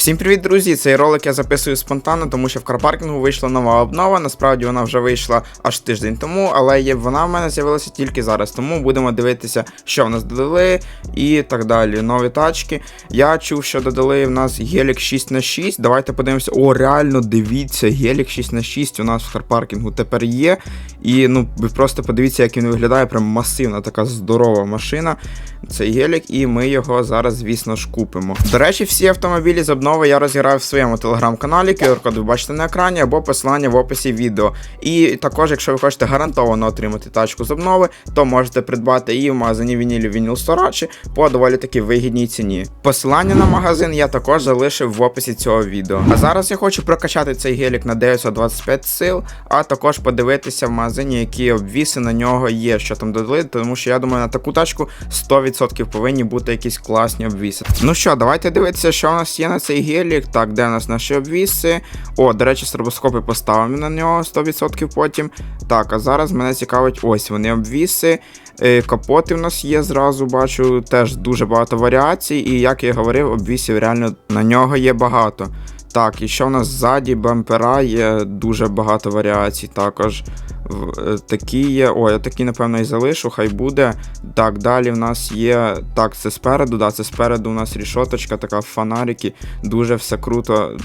Всім привіт, друзі! Цей ролик я записую спонтанно, тому що в карпаркінгу вийшла нова обнова. Насправді вона вже вийшла аж тиждень тому, але вона в мене з'явилася тільки зараз. Тому будемо дивитися, що в нас додали і так далі. Нові тачки. Я чув, що додали в нас гелік 6 на 6 Давайте подивимося. О, реально дивіться, гелік 6 на 6 у нас в карпаркінгу тепер є. І ну, ви просто подивіться, як він виглядає. Прям масивна така здорова машина. Цей гелік, і ми його зараз, звісно ж, купимо. До речі, всі автомобілі з обнови я розіграю в своєму телеграм-каналі. QR-код ви бачите на екрані або посилання в описі відео. І також, якщо ви хочете гарантовано отримати тачку з обнови, то можете придбати її в магазині Вінілів Вініл Сторачі по доволі таки вигідній ціні. Посилання на магазин я також залишив в описі цього відео. А зараз я хочу прокачати цей гелік на 925 сил, а також подивитися в магазині, які обвіси на нього є, що там додали, тому що я думаю, на таку тачку 100% повинні бути якісь класні обвіси. Ну що, давайте дивитися, що у нас є на цей гелік. Так, де у нас наші обвіси? О, до речі, стробоскопи поставимо на нього 100% потім. Так, а зараз мене цікавить ось вони обвіси. Е, Капоти в нас є зразу, бачу, теж дуже багато варіацій, і як я говорив, обвісів реально на нього є багато. Так, і що в нас ззаді бампера є дуже багато варіацій також. Е, Такі є. О, я такі, напевно, і залишу, хай буде. Так, далі в нас є. Так, це спереду, да, це спереду у нас рішоточка, така фонарики. Дуже все круто.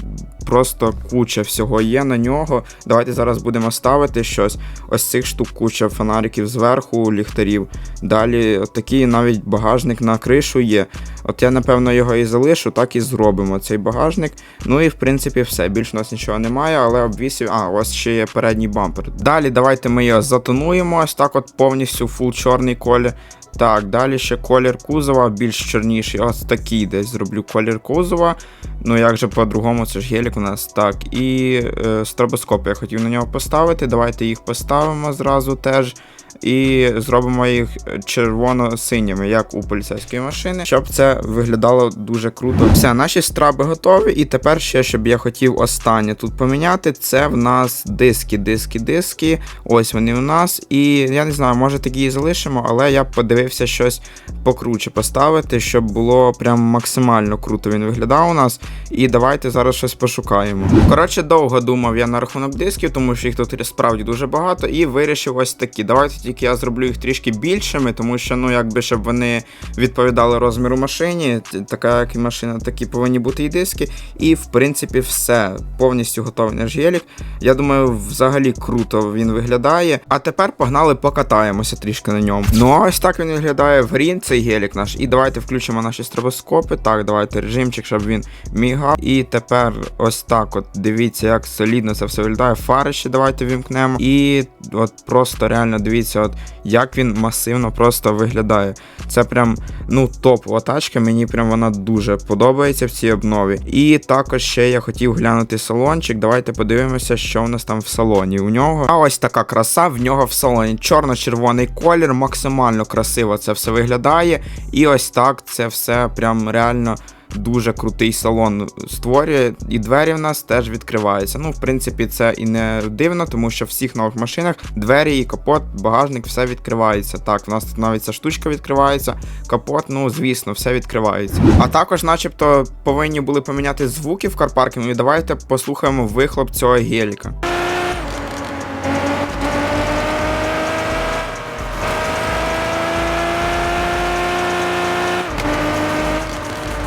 Просто куча всього є на нього. Давайте зараз будемо ставити щось. Ось цих штук куча фонариків зверху, ліхтарів. Далі такий навіть багажник на кришу є. От я, напевно, його і залишу, так і зробимо цей багажник. Ну і в принципі все. Більш у нас нічого немає, але обвісів. А, ось ще є передній бампер. Далі давайте ми його затонуємо. Ось так, от повністю фул чорний колір. Так, далі ще колір кузова, більш чорніший. Ось такий десь зроблю колір кузова. Ну як же по-другому, це ж гелік у нас. Так, і е, стробоскоп я хотів на нього поставити. Давайте їх поставимо зразу теж. І зробимо їх червоно-синіми, як у поліцейської машини, щоб це виглядало дуже круто. Все, наші страби готові. І тепер ще, щоб я хотів останнє тут поміняти, це в нас диски, диски, диски. Ось вони у нас. І я не знаю, може такі і залишимо, але я б подивився щось покруче поставити, щоб було прям максимально круто він виглядав у нас. І давайте зараз щось пошукаємо. Коротше, довго думав я на рахунок дисків, тому що їх тут справді дуже багато, і вирішив ось такі. Давайте тільки я зроблю їх трішки більшими, тому що, ну, якби щоб вони відповідали розміру машині. Така як і машина, такі повинні бути і диски. І в принципі все. Повністю готовий наш гелік. Я думаю, взагалі круто він виглядає. А тепер погнали, покатаємося трішки на ньому. Ну ось так він виглядає в грі, цей гелік наш. І давайте включимо наші стробоскопи. Так, давайте режимчик, щоб він мігав. І тепер ось так. От дивіться, як солідно це все виглядає. Фари ще давайте вімкнемо. І от просто реально дивіться, от як він масивно просто виглядає. Це прям ну топова тачка. Мені прям вона дуже подобається в цій обнові. І також ще я хотів глянути салончик. Давайте подивимося, що в нас там в салоні. У нього а ось така краса в нього в салоні. Чорно-червоний колір, максимально красиво це все виглядає. І ось так це все прям реально. Дуже крутий салон створює, і двері в нас теж відкриваються. Ну, в принципі, це і не дивно, тому що в всіх нових машинах двері і капот, багажник, все відкривається. Так, в нас тут навіть ця штучка відкривається, капот, ну звісно, все відкривається. А також, начебто, повинні були поміняти звуки в карпаркінгу. І давайте послухаємо вихлоп цього геліка.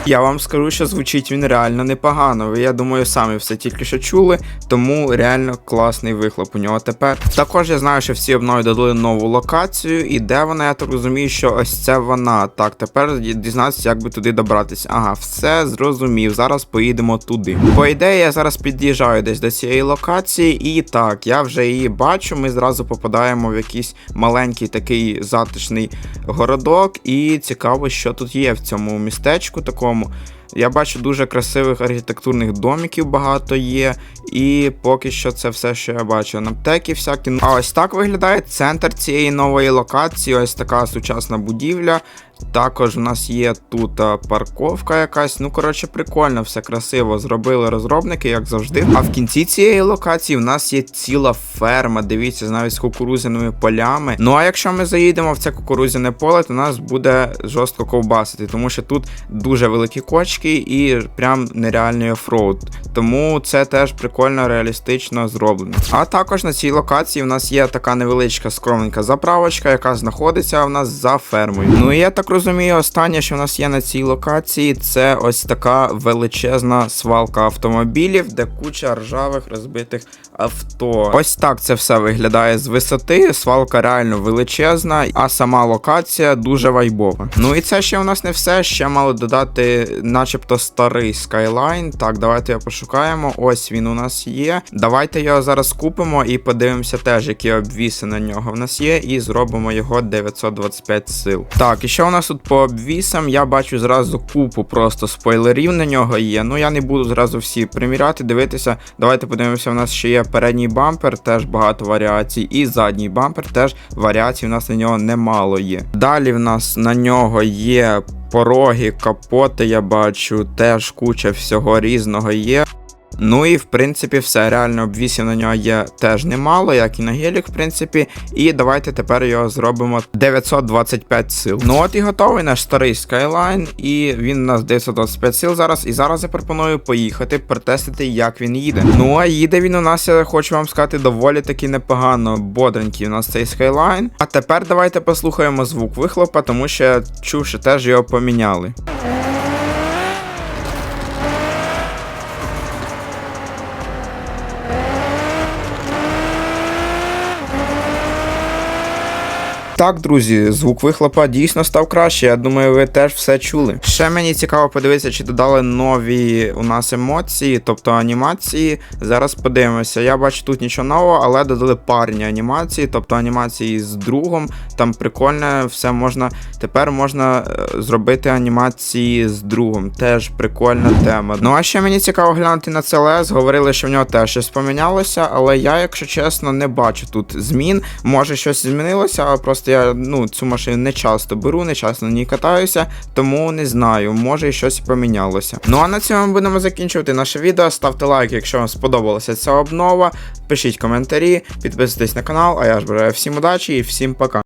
Я вам скажу, що звучить він реально непогано. Ви, я думаю, самі все тільки що чули, тому реально класний вихлоп у нього тепер. Також я знаю, що всі обнові додали нову локацію, і де вона, я так розумію, що ось це вона. Так, тепер дізнатися, як би туди добратися. Ага, все зрозумів. Зараз поїдемо туди. По ідеї, я зараз під'їжджаю десь до цієї локації, і так, я вже її бачу. Ми зразу попадаємо в якийсь маленький такий затишний городок, і цікаво, що тут є в цьому містечку такому. Я бачу дуже красивих архітектурних домиків багато є, і поки що це все, що я бачу. Наптеки всякі. А ось так виглядає центр цієї нової локації. Ось така сучасна будівля. Також в нас є тут парковка якась. Ну, коротше, прикольно, все красиво зробили розробники, як завжди. А в кінці цієї локації в нас є ціла ферма. Дивіться, навіть з кукурузяними полями. Ну а якщо ми заїдемо в це кукурузяне поле, то нас буде жорстко ковбасити, тому що тут дуже великі кочки і прям нереальний офроуд. Тому це теж прикольно, реалістично зроблено. А також на цій локації в нас є така невеличка скромненька заправочка, яка знаходиться в нас за фермою. Ну і я так розумію, останнє, що в нас є на цій локації, це ось така величезна свалка автомобілів, де куча ржавих розбитих авто. Ось так це все виглядає з висоти. Свалка реально величезна, а сама локація дуже вайбова. Ну і це ще у нас не все. Ще мало додати, начебто, старий скайлайн. Так, давайте його пошукаємо. Ось він у нас є. Давайте його зараз купимо і подивимося теж, які обвіси на нього в нас є, і зробимо його 925 сил. Так, і що у нас тут по обвісам? Я бачу зразу купу просто спойлерів на нього є. Ну я не буду зразу всі приміряти, дивитися. Давайте подивимося, у нас ще є передній бампер, теж багато варіацій, і задній бампер теж варіацій у нас на нього немало є. Далі в нас на нього є пороги, капоти, я бачу, теж куча всього різного є. Ну і в принципі все. Реально обвісів на нього є теж немало, як і на гелік, в принципі. І давайте тепер його зробимо 925 сил. Ну от і готовий наш старий Skyline, і він у нас 925 сил зараз. І зараз я пропоную поїхати, протестити, як він їде. Ну а їде він у нас, я хочу вам сказати, доволі таки непогано. Бодренький у нас цей Skyline. А тепер давайте послухаємо звук вихлопа, тому що я чув, що теж його поміняли. Так, друзі, звук вихлопа дійсно став краще. Я думаю, ви теж все чули. Ще мені цікаво подивитися, чи додали нові у нас емоції, тобто анімації. Зараз подивимося. Я бачу тут нічого нового, але додали парні анімації, тобто анімації з другом. Там прикольне, все можна. Тепер можна е, зробити анімації з другом. Теж прикольна тема. Ну а ще мені цікаво глянути на CLS. Говорили, що в нього теж щось помінялося, але я, якщо чесно, не бачу тут змін. Може щось змінилося, а просто я ну, цю машину не часто беру, не часто на ній катаюся, тому не знаю, може і щось помінялося. Ну а на цьому ми будемо закінчувати наше відео. Ставте лайк, якщо вам сподобалася ця обнова. Пишіть коментарі, підписуйтесь на канал, а я ж бажаю всім удачі і всім пока.